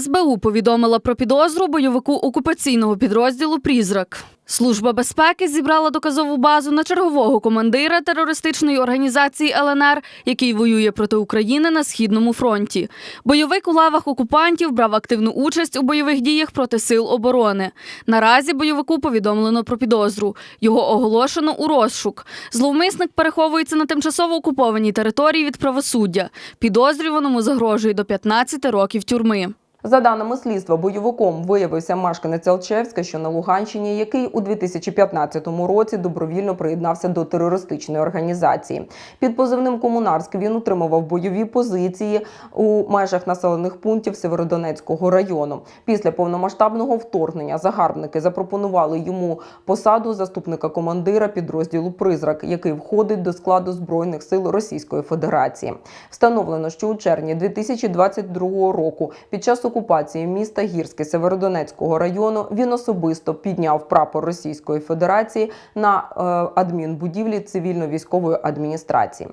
СБУ повідомила про підозру бойовику окупаційного підрозділу Прізрак. Служба безпеки зібрала доказову базу на чергового командира терористичної організації ЛНР, який воює проти України на східному фронті. Бойовик у лавах окупантів брав активну участь у бойових діях проти сил оборони. Наразі бойовику повідомлено про підозру. Його оголошено у розшук. Зловмисник переховується на тимчасово окупованій території від правосуддя. Підозрюваному загрожує до 15 років тюрми. За даними слідства, бойовиком виявився мешканець Алчевська, що на Луганщині, який у 2015 році добровільно приєднався до терористичної організації. Під позивним Комунарськ він утримував бойові позиції у межах населених пунктів Северодонецького району. Після повномасштабного вторгнення загарбники запропонували йому посаду заступника командира підрозділу Призрак, який входить до складу збройних сил Російської Федерації. Встановлено, що у червні 2022 року під час окупації міста Гірське Северодонецького району він особисто підняв прапор Російської Федерації на е, адмінбудівлі цивільно-військової адміністрації.